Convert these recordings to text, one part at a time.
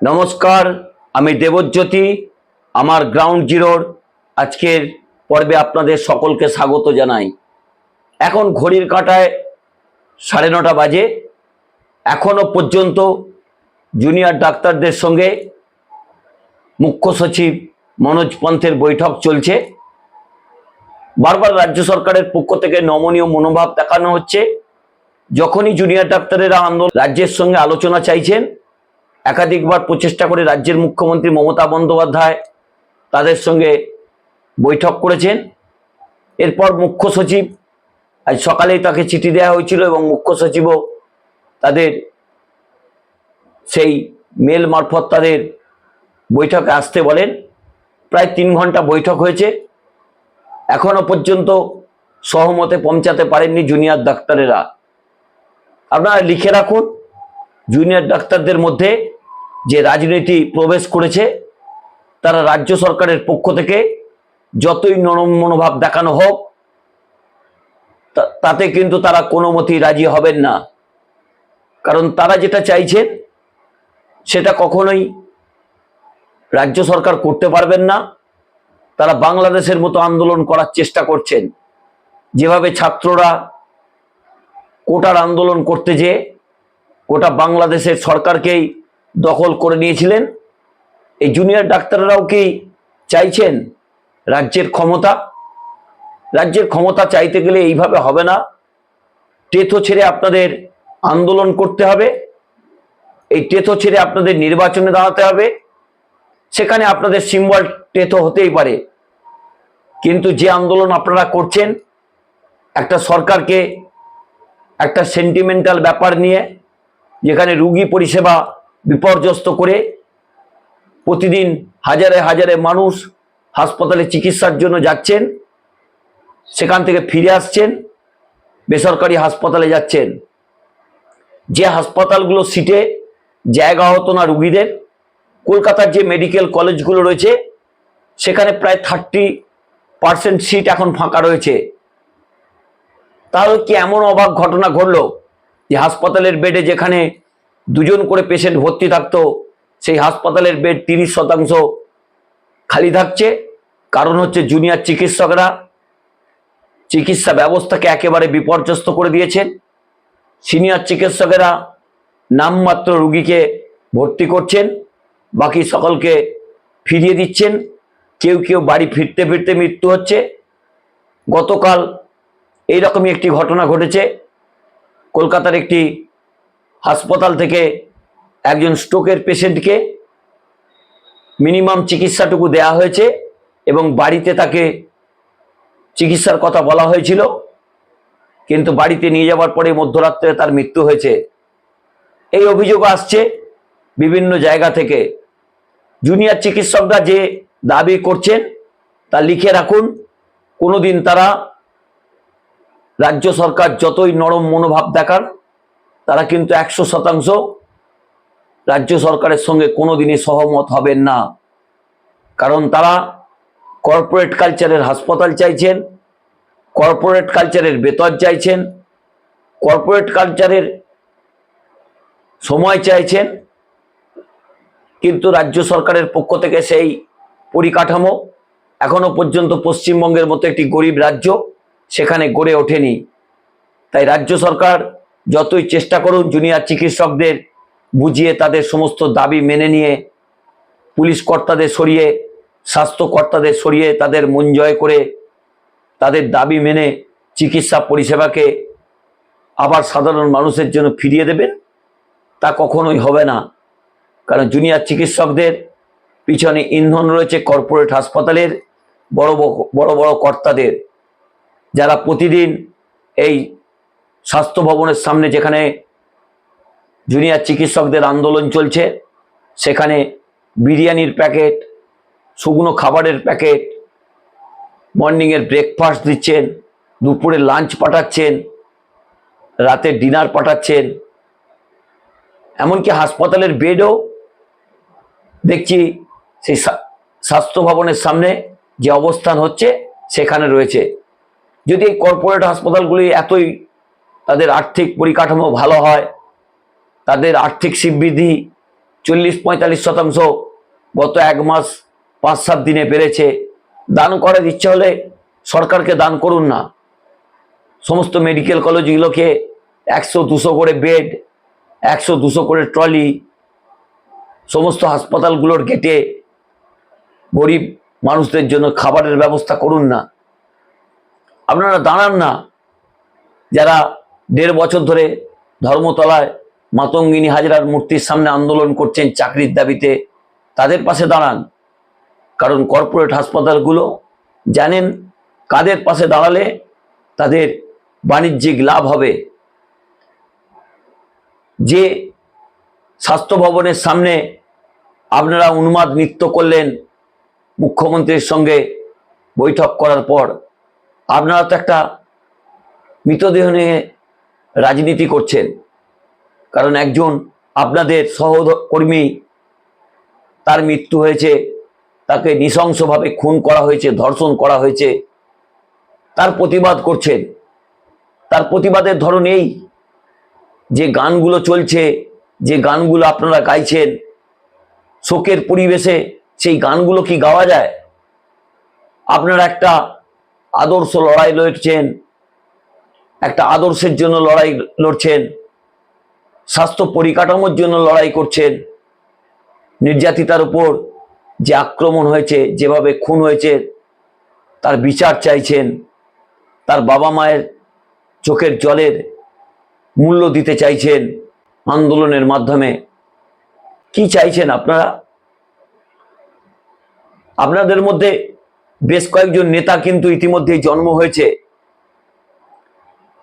নমস্কার, আমি দেবজ্যোতি, আমার গ্রাউন্ড জিরোর আজকের পর্বে আপনাদের সকলকে স্বাগত জানাই। এখন ঘড়ির কাঁটায় সাড়ে নটা বাজে। এখনও পর্যন্ত জুনিয়র ডাক্তারদের সঙ্গে মুখ্য সচিব মনোজ পন্থের বৈঠক চলছে। বারবার রাজ্য সরকারের পক্ষ থেকে নমনীয় মনোভাব দেখানো হচ্ছে। যখনই জুনিয়র ডাক্তারেরা আন্দোলন রাজ্যের সঙ্গে আলোচনা চাইছেন একাধিকবার প্রচেষ্টা করে রাজ্যের মুখ্যমন্ত্রী মমতা বন্দ্যোপাধ্যায় তাদের সঙ্গে বৈঠক করেছেন। এরপর মুখ্য সচিব, আজ সকালেই তাকে চিঠি দেওয়া হয়েছিল এবং মুখ্য সচিবও তাদের সেই মেল মারফত তাদের বৈঠকে আসতে বলেন। প্রায় তিন ঘণ্টা বৈঠক হয়েছে। এখনও পর্যন্ত সহমতে পৌঁছাতে পারেননি জুনিয়র ডাক্তারেরা। আপনারা লিখে রাখুন, জুনিয়র ডাক্তারদের মধ্যে যে রাজনীতি প্রবেশ করেছে, তারা রাজ্য সরকারের পক্ষ থেকে যতই নরম মনোভাব দেখানো হোক তাতে কিন্তু তারা কোনো মতেই রাজি হবেন না। কারণ তারা যেটা চাইছেন, সেটা কখনোই রাজ্য সরকার করতে পারবেন না। তারা বাংলাদেশের মতো আন্দোলন করার চেষ্টা করছেন। যেভাবে ছাত্ররা কোটার আন্দোলন করতে যেয়ে, গোটা বাংলাদেশের সরকারকেই দখল করে নিয়েছিলেন। এই জুনিয়র ডাক্তাররাও কি চাইছেন রাজ্যের ক্ষমতা? রাজ্যের ক্ষমতা চাইতে গেলে এইভাবে হবে না। টেথো ছেড়ে আপনাদের আন্দোলন করতে হবে। এই টেথো ছেড়ে আপনাদের নির্বাচনে দাঁড়াতে হবে। সেখানে আপনাদের সিম্বল টেথো হতেই পারে। কিন্তু যে আন্দোলন আপনারা করছেন, একটা সরকারকে একটা সেন্টিমেন্টাল ব্যাপার নিয়ে, যেখানে রুগী পরিষেবা বিপর্যস্ত করে প্রতিদিন হাজারে হাজারে মানুষ হাসপাতালে চিকিৎসার জন্য যাচ্ছেন, সেখান থেকে ফিরে আসছেন, বেসরকারি হাসপাতালে যাচ্ছেন। যে হাসপাতালগুলো সিটে জায়গা হতো না রুগীদের, কলকাতার যে মেডিকেল কলেজগুলো রয়েছে, সেখানে প্রায় থার্টি পার্সেন্ট সিট এখন ফাঁকা রয়েছে। তাহলে কি এমন অবাক ঘটনা ঘটলো যে হাসপাতালের বেডে যেখানে দুজন করে পেশেন্ট ভর্তি থাকতো, সেই হাসপাতালের বেড তিরিশ শতাংশ খালি থাকছে। কারণ হচ্ছে জুনিয়র চিকিৎসকরা চিকিৎসা ব্যবস্থাকে একেবারে বিপর্যস্ত করে দিয়েছেন। সিনিয়র চিকিৎসকেরা নামমাত্র রুগীকে ভর্তি করছেন, বাকি সকলকে ফিরিয়ে দিচ্ছেন। কেউ কেউ বাড়ি ফিরতে ফিরতে মৃত্যু হচ্ছে। গতকাল এইরকমই একটি ঘটনা ঘটেছে। কলকাতার একটি হাসপাতাল থেকে একজন স্ট্রোকের পেশেন্টকে মিনিমাম চিকিৎসাটুকু দেয়া হয়েছে এবং বাড়িতে তাকে চিকিৎসার কথা বলা হয়েছিল, কিন্তু বাড়িতে নিয়ে যাওয়ার পরে মধ্যরাত্রে তার মৃত্যু হয়েছে। এই অভিযোগ আসছে বিভিন্ন জায়গা থেকে। জুনিয়র চিকিৎসকরা যে দাবি করছেন তা লিখে রাখুন। কোনোদিন তারা রাজ্য সরকার যতই নরম মনোভাব দেখান তারা কিন্তু একশো শতাংশ রাজ্য সরকারের সঙ্গে কোনোদিনই সহমত হবেন না। কারণ তারা কর্পোরেট কালচারের হাসপাতাল চাইছেন কর্পোরেট কালচারের বেতন চাইছেন কর্পোরেট কালচারের সময় চাইছেন, কিন্তু রাজ্য সরকারের পক্ষ থেকে সেই পরিকাঠামো এখনও পর্যন্ত পশ্চিমবঙ্গের মতো একটি গরিব রাজ্য সেখানে গড়ে ওঠেনি। তাই রাজ্য সরকার যতই চেষ্টা করুন জুনিয়র চিকিৎসকদের বুঝিয়ে তাদের সমস্ত দাবি মেনে নিয়ে, পুলিশ কর্তাদের সরিয়ে স্বাস্থ্যকর্তাদের সরিয়ে তাদের মন জয় করে তাদের দাবি মেনে চিকিৎসা পরিষেবাকে আবার সাধারণ মানুষের জন্য ফিরিয়ে দেবেন, তা কখনোই হবে না। কারণ জুনিয়র চিকিৎসকদের পিছনে ইন্ধন রয়েছে কর্পোরেট হাসপাতালের বড় বড়- বড় কর্তাদের, যারা প্রতিদিন এই স্বাস্থ্য ভবনের সামনে যেখানে জুনিয়র চিকিৎসকদের আন্দোলন চলছে, সেখানে বিরিয়ানির প্যাকেট, শুকনো খাবারের প্যাকেট, মর্নিংয়ের ব্রেকফাস্ট দিচ্ছেন, দুপুরে লাঞ্চ পাঠাচ্ছেন, রাতে ডিনার পাঠাচ্ছেন। এমনকি হাসপাতালের বেডও দেখছি সেই স্বা- স্বাস্থ্য ভবনের সামনে যে অবস্থান হচ্ছে, সেখানে রয়েছে। যদি এই কর্পোরেট হাসপাতালগুলি এতই তাদের আর্থিক পরিকাঠামো ভালো হয়, তাদের আর্থিক সিবৃদ্ধি চল্লিশ পঁয়তাল্লিশ শতাংশ গত এক মাস পাঁচ সাত দিনে বেড়েছে। দান করার ইচ্ছে হলে সরকারকে দান করুন না। সমস্ত মেডিকেল কলেজগুলোকে একশো দুশো করে বেড একশো দুশো করে ট্রলি সমস্ত হাসপাতালগুলোর গেটে গরিব মানুষদের জন্য খাবারের ব্যবস্থা করুন না। আপনারা দাঁড়ান না। যারা দেড় বছর ধরে ধর্মতলায় মাতঙ্গিনী হাজরার মূর্তির সামনে আন্দোলন করছেন চাকরির দাবিতে। তাদের পাশে দাঁড়ান। কারণ কর্পোরেট হাসপাতালগুলো জানেন কাদের পাশে দাঁড়ালে তাদের বাণিজ্যিক লাভ হবে। যে স্বাস্থ্য ভবনের সামনে আপনারা উন্মাদ নৃত্য করলেন মুখ্যমন্ত্রীর সঙ্গে বৈঠক করার পর, আপনারা তো একটা মৃতদেহ নিয়ে রাজনীতি করছেন। কারণ একজন আপনাদের সহকর্মী, তার মৃত্যু হয়েছে, তাকে নৃশংসভাবে খুন করা হয়েছে, ধর্ষণ করা হয়েছে, তার প্রতিবাদ করছেন। তার প্রতিবাদের ধরন এই যে গানগুলো চলছে, যে গানগুলো আপনারা গাইছেন, শোকের পরিবেশে সেই গানগুলো কি গাওয়া যায়? আপনারা একটা আদর্শ লড়াই লড়ছেন একটা আদর্শের জন্য লড়াই লড়ছেন, স্বাস্থ্য পরিকাঠামোর জন্য লড়াই করছেন। নির্যাতিতার উপর যে আক্রমণ হয়েছে, যেভাবে খুন হয়েছে, তার বিচার চাইছেন, তার বাবা মায়ের চোখের জলের মূল্য দিতে চাইছেন আন্দোলনের মাধ্যমে। কি চাইছেন আপনারা? আপনাদের মধ্যে বেশ কয়েকজন নেতা কিন্তু ইতিমধ্যেই জন্ম হয়েছে।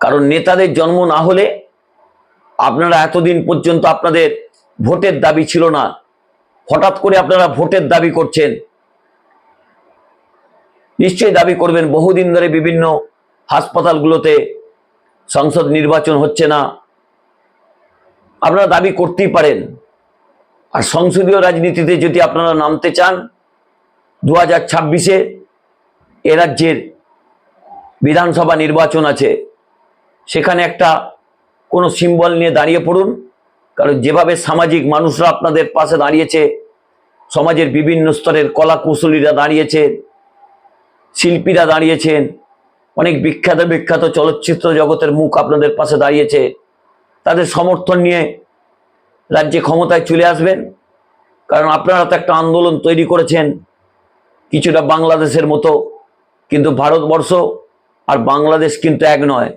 কারণ নেতাদের জন্ম না হলে আপনারা এতদিন পর্যন্ত আপনাদের ভোটের দাবি ছিল না। হঠাৎ করে আপনারা ভোটের দাবি করছেন। নিশ্চয়ই দাবি করবেন, বহুদিন ধরে বিভিন্ন হাসপাতালগুলোতে সংসদ নির্বাচন হচ্ছে না। আপনারা দাবি করতেই পারেন। আর সংসদীয় রাজনীতিতে যদি আপনারা নামতে চান দু হাজার ছাব্বিশে এ রাজ্যের বিধানসভা নির্বাচন আছে। সেখানে একটা কোনো সিম্বল নিয়ে দাঁড়িয়ে পড়ুন। কারণ যেভাবে সামাজিক মানুষরা আপনাদের পাশে দাঁড়িয়েছে, সমাজের বিভিন্ন স্তরের কলা কুশলীরা দাঁড়িয়েছে, শিল্পীরা দাঁড়িয়েছেন, অনেক বিখ্যাত বিখ্যাত চলচ্চিত্র জগতের মুখ আপনাদের পাশে দাঁড়িয়েছে, তাদের সমর্থন নিয়ে রাজ্যে ক্ষমতায় চলে আসবেন। কারণ আপনারা তো একটা আন্দোলন তৈরি করেছেন, কিছুটা বাংলাদেশের মতো, কিন্তু ভারতবর্ষ আর বাংলাদেশ কিন্তু এক নয়।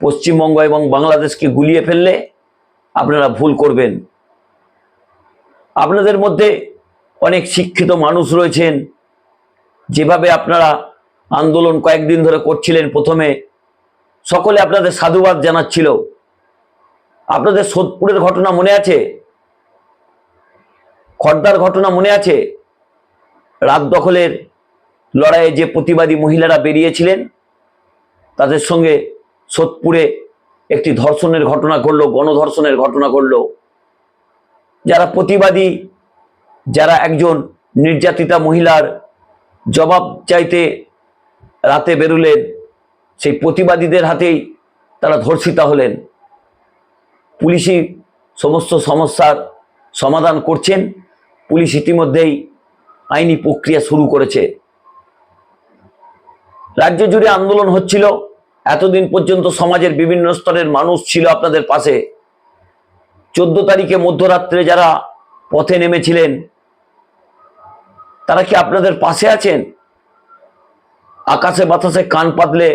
পশ্চিমবঙ্গ এবং বাংলাদেশকে গুলিয়ে ফেললে আপনারা ভুল করবেন। আপনাদের মধ্যে অনেক শিক্ষিত মানুষ রয়েছেন। যেভাবে আপনারা আন্দোলন কয়েকদিন ধরে করছিলেন প্রথমে, সকলে আপনাদের সাধুবাদ জানাচ্ছিল। আপনাদের সোদপুরের ঘটনা মনে আছে? খর্দার ঘটনা মনে আছে? রাত দখলের লড়াইয়ে যে প্রতিবাদী মহিলারা বেরিয়েছিলেন, তাদের সঙ্গে সোদপুরে একটি ধর্ষণের ঘটনা ঘটলো গণধর্ষণের ঘটনা ঘটলো যারা প্রতিবাদী, যারা একজন নির্যাতিতা মহিলার জবাব চাইতে রাতে বেরুলেন, সেই প্রতিবাদীদের হাতেই তারা ধর্ষিতা হলেন। পুলিশি সমস্ত সমস্যার সমাধান করছেন। পুলিশ ইতিমধ্যেই আইনি প্রক্রিয়া শুরু করেছে। রাজ্য জুড়ে আন্দোলন হচ্ছিল। এতদিন পর্যন্ত সমাজের বিভিন্ন স্তরের মানুষ ছিল আপনাদের পাশে। চোদ্দ তারিখে মধ্যরাত্রে যারা পথে নেমেছিলেন, তারা কি আপনাদের পাশে আছেন? আকাশে বাতাসে কান পাতলে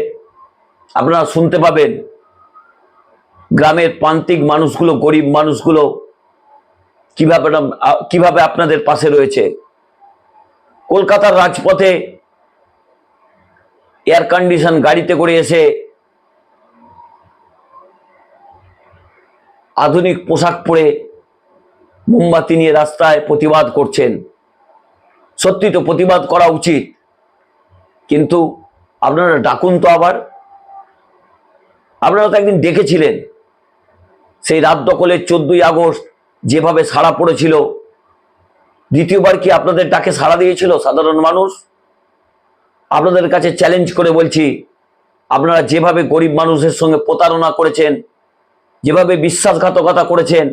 আপনারা শুনতে পাবেন, গ্রামের প্রান্তিক মানুষগুলো, গরিব মানুষগুলো কীভাবে কীভাবে আপনাদের পাশে রয়েছে? কলকাতার রাজপথে এয়ার কন্ডিশন গাড়িতে করে এসে আধুনিক পোশাক পরে মোমবাতি নিয়ে রাস্তায় প্রতিবাদ করছেন। সত্যি তো প্রতিবাদ করা উচিত, কিন্তু আপনারা ডাকুন তো আবার। আপনারা তো একদিন ডেকেছিলেন সেই রাত দখলের চোদ্দই আগস্ট যেভাবে সাড়া পড়েছিল, দ্বিতীয়বার কি আপনাদের ডাকে সাড়া দিয়েছিল সাধারণ মানুষ? আপনাদের কাছে চ্যালেঞ্জ করে বলছি, আপনারা যেভাবে গরিব মানুষের সঙ্গে প্রতারণা করেছেন, যেভাবে বিশ্বাসঘাতকতা করেছেন,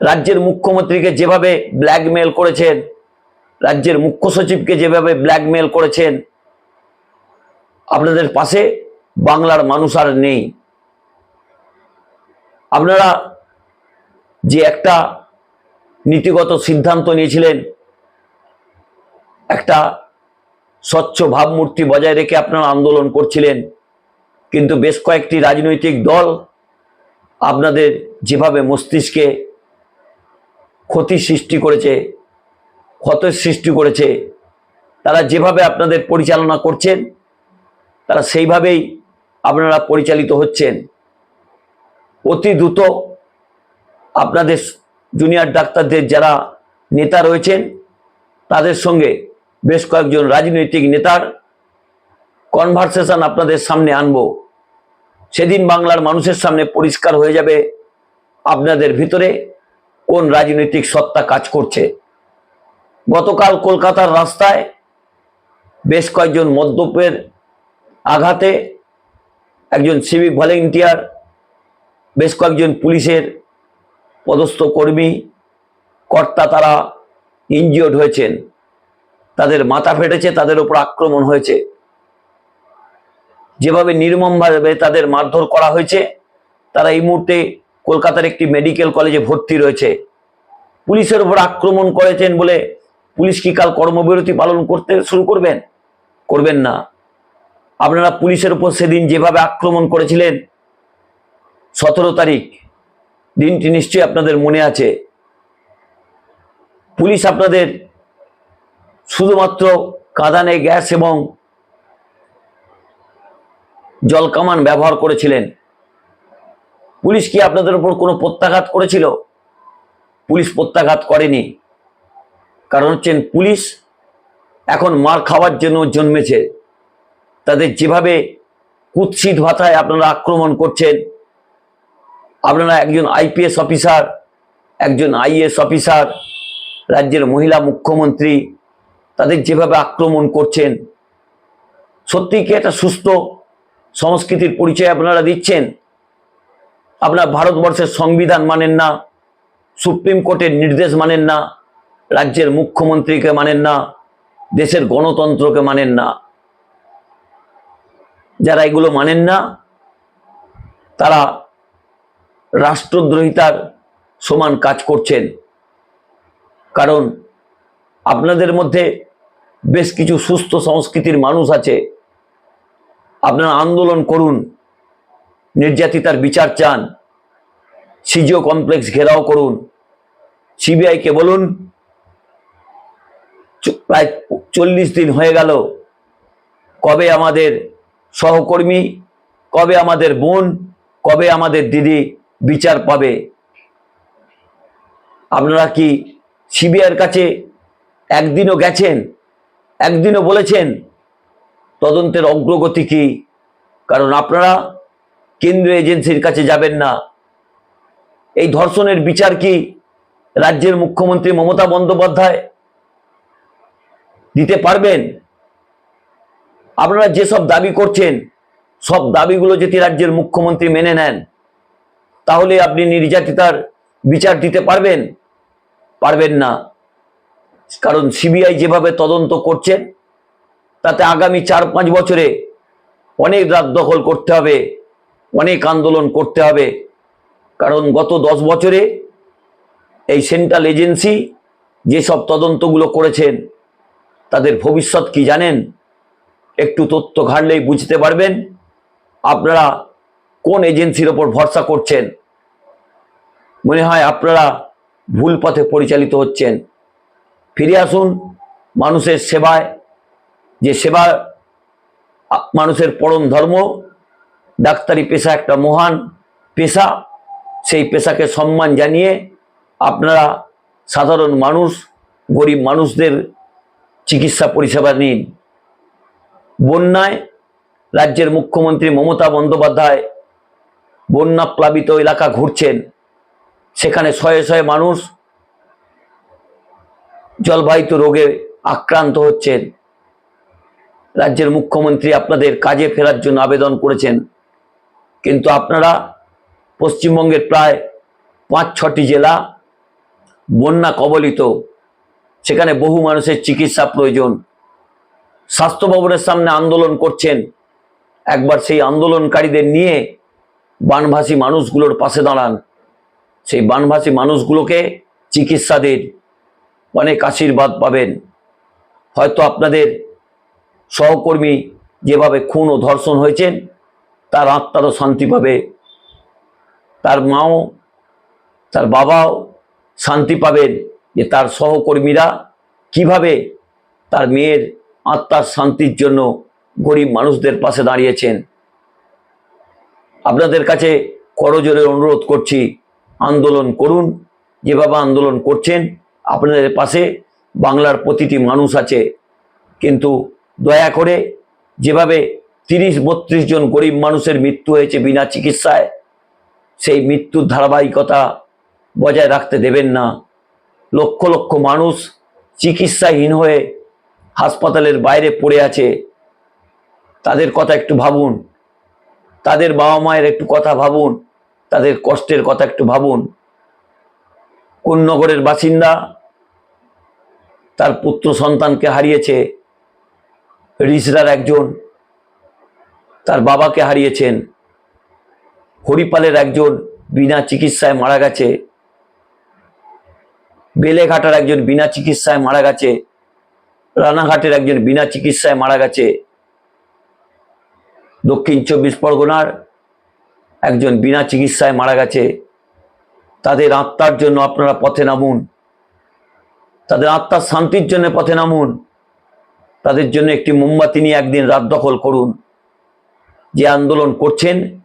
রাজ্যের মুখ্যমন্ত্রীকে যেভাবে ব্ল্যাকমেল করেছেন, রাজ্যের মুখ্য সচিবকে যেভাবে ব্ল্যাকমেল করেছেন, আপনাদের পাশে বাংলার মানুষ আর নেই। আপনারা যে একটা নীতিগত সিদ্ধান্ত নিয়েছিলেন, একটা স্বচ্ছ ভাবমূর্তি বজায় রেখে আপনারা আন্দোলন করছিলেন। কিন্তু বেশ কয়েকটি রাজনৈতিক দল আপনাদের যেভাবে মস্তিষ্কে ক্ষতি সৃষ্টি করেছে, ক্ষতের সৃষ্টি করেছে, তারা যেভাবে আপনাদের পরিচালনা করছেন, তারা সেইভাবেই আপনারা পরিচালিত হচ্ছেন। অতি দ্রুত আপনাদের জুনিয়র ডাক্তারদের যারা নেতা রয়েছেন, তাদের সঙ্গে বেশ কয়েকজন রাজনৈতিক নেতার কনভারসেশন আপনাদের সামনে আনব। সেদিন বাংলার মানুষের সামনে পরিষ্কার হয়ে যাবে আপনাদের ভিতরে কোন রাজনৈতিক সত্তা কাজ করছে। গতকাল কলকাতার রাস্তায় বেশ কয়েকজন মদ্যপের আঘাতে একজন সিভিক ভলেন্টিয়ার বেশ কয়েকজন পুলিশের পদস্থ কর্মী, কর্তা তারা ইনজিওর্ড হয়েছেন। তাদের মাথা ফেটেছে, তাদের উপর আক্রমণ হয়েছে। যেভাবে নির্মমভাবে তাদের মারধর করা হয়েছে, তারা এই মুহূর্তে কলকাতার একটি মেডিকেল কলেজে ভর্তি রয়েছে। পুলিশের উপর আক্রমণ করেছেন বলে পুলিশ কি কাল কর্মবিরতি পালন করতে শুরু করবেন? করবেন না। আপনারা পুলিশের উপর সেদিন যেভাবে আক্রমণ করেছিলেন, সতেরো তারিখ, দিনটি নিশ্চয়ই আপনাদের মনে আছে। পুলিশ আপনাদের শুধুমাত্র কাঁদানে গ্যাস এবং জলকামান ব্যবহার করেছিলেন। পুলিশ কি আপনাদের উপর কোনো প্রত্যাঘাত করেছিল? পুলিশ প্রত্যাঘাত করেনি। কারণ হচ্ছেন পুলিশ এখন মার খাওয়ার জন্য জন্মেছে। তাদের যেভাবে কুৎসিত ভাষায় আপনারা আক্রমণ করছেন, আপনারা একজন আইপিএস অফিসার, একজন আইএস অফিসার, রাজ্যের মহিলা মুখ্যমন্ত্রী তাদের যেভাবে আক্রমণ করছেন, সত্যি কি একটা সুস্থ সংস্কৃতির পরিচয় আপনারা দিচ্ছেন? আপনার ভারতবর্ষের সংবিধান মানেন না, সুপ্রিম কোর্টের নির্দেশ মানেন না, রাজ্যের মুখ্যমন্ত্রীকে মানেন না, দেশের গণতন্ত্রকে মানেন না। যারা এগুলো মানেন না, তারা রাষ্ট্রদ্রোহিতার সমান কাজ করছেন। কারণ আপনাদের মধ্যে বেশ কিছু সুস্থ সংস্কৃতির মানুষ আছে। আপনারা আন্দোলন করুন, নির্যাতিতার বিচার চান, সিজিও কমপ্লেক্স ঘেরাও করুন, সিবিআইকে বলুন প্রায় চল্লিশ দিন হয়ে গেল, কবে আমাদের সহকর্মী, কবে আমাদের বোন, কবে আমাদের দিদি বিচার পাবে? আপনারা কি সিবিআইয়ের কাছে একদিনও গেছেন, একদিনও বলেছেন, তদন্তের অগ্রগতি কি? কারণ আপনারা কেন্দ্রীয় এজেন্সির কাছে যাবেন না। এই ধর্ষণের বিচার কি রাজ্যের মুখ্যমন্ত্রী মমতা বন্দ্যোপাধ্যায় দিতে পারবেন? আপনারা যেসব দাবি করছেন, সব দাবিগুলো যদি রাজ্যের মুখ্যমন্ত্রী মেনে নেন, তাহলে আপনি নির্যাতিতার বিচার দিতে পারবেন? পারবেন না। কারণ সিবিআই যেভাবে তদন্ত করছেন তাতে আগামী চার পাঁচ বছরে অনেক রাত দখল করতে হবে, অনেক আন্দোলন করতে হবে। কারণ গত দশ বছরে এই সেন্ট্রাল এজেন্সি যেসব তদন্তগুলো করেছেন, তাদের ভবিষ্যৎ কি জানেন? একটু তথ্য ঘাটলেই বুঝতে পারবেন। আপনারা কোন এজেন্সির ওপর ভরসা করছেন? মনে হয় আপনারা ভুল পথে পরিচালিত হচ্ছেন। ফিরে আসুন মানুষের সেবায়, যে সেবা মানুষের পরম ধর্ম, ডাক্তারি পেশা একটা মহান পেশা, সেই পেশাকে সম্মান জানিয়ে আপনারা সাধারণ মানুষ, গরিব মানুষদের চিকিৎসা পরিষেবা নিন। বন্যায় রাজ্যের মুখ্যমন্ত্রী মমতা বন্দ্যোপাধ্যায় বন্যা প্লাবিত এলাকা ঘুরছেন। সেখানে শয়ে শয়ে মানুষ জলবাহিত রোগে আক্রান্ত হচ্ছেন। রাজ্যের মুখ্যমন্ত্রী আপনাদের কাজে ফেরার জন্য আবেদন করেছেন। কিন্তু আপনারা পশ্চিমবঙ্গের প্রায় পাঁচ, ছটি জেলা বন্যা কবলিত। সেখানে বহু মানুষের চিকিৎসা প্রয়োজন। স্বাস্থ্য ভবনের সামনে আন্দোলন করছেন। একবার সেই আন্দোলনকারীদের নিয়ে বানভাসী মানুষগুলোর পাশে দাঁড়ান। সেই বানভাসী মানুষগুলোকে চিকিৎসা দিন অনেক আশীর্বাদ পাবেন। হয়তো আপনাদের সহকর্মী যেভাবে খুন ও ধর্ষণ হয়েছেন, তার আত্মারও শান্তি পাবে। তার মাও, তার বাবাও শান্তি পাবেন যে তার সহকর্মীরা কীভাবে তার মেয়ের আত্মার শান্তির জন্য গরিব মানুষদের পাশে দাঁড়িয়েছেন। আপনাদের কাছে করজোরে অনুরোধ করছি, আন্দোলন করুন। যেভাবে আন্দোলন করছেন আপনাদের পাশে বাংলার প্রতিটি মানুষ আছে। কিন্তু দয়া করে যেভাবে তিরিশ বত্রিশ জন গরিব মানুষের মৃত্যু হয়েছে বিনা চিকিৎসায়, সেই মৃত্যুর ধারাবাহিকতা বজায় রাখতে দেবেন না। লক্ষ লক্ষ মানুষ চিকিৎসাহীন হয়ে হাসপাতালের বাইরে পড়ে আছে। তাদের কথা একটু ভাবুন। তাদের বাবা মায়ের একটু কথা ভাবুন। তাদের কষ্টের কথা একটু ভাবুন। কোন নগরের বাসিন্দা? তার পুত্র সন্তানকে হারিয়েছে রিসরার একজন। তার বাবাকে হারিয়েছেন হরিপালের একজন, বিনা চিকিৎসায় মারা গেছে। বেলেঘাটার একজন, বিনা চিকিৎসায় মারা গেছে। রানাঘাটের একজন, বিনা চিকিৎসায় মারা গেছে। দক্ষিণ চব্বিশ পরগনার একজন, বিনা চিকিৎসায় মারা গেছে। তাদের আত্মার জন্য আপনারা পথে নামুন। তাদের আত্মার শান্তির জন্য পথে নামুন। তাদের জন্য একটি মোমবাতি নিয়ে একদিন রাত দখল করুন। যে আন্দোলন করছেন,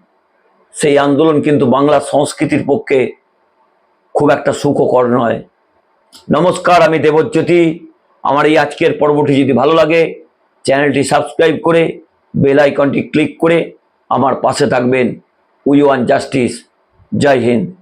সেই আন্দোলন কিন্তু বাংলা সংস্কৃতির পক্ষে খুব একটা সুখকর নয়। নমস্কার, আমি দেবজ্যোতি। আমার এই আজকের পর্বটি যদি ভালো লাগে, চ্যানেলটি সাবস্ক্রাইব করে, বেল আইকনটি ক্লিক করে আমার পাশে থাকবেন। We want justice. Jai Hind.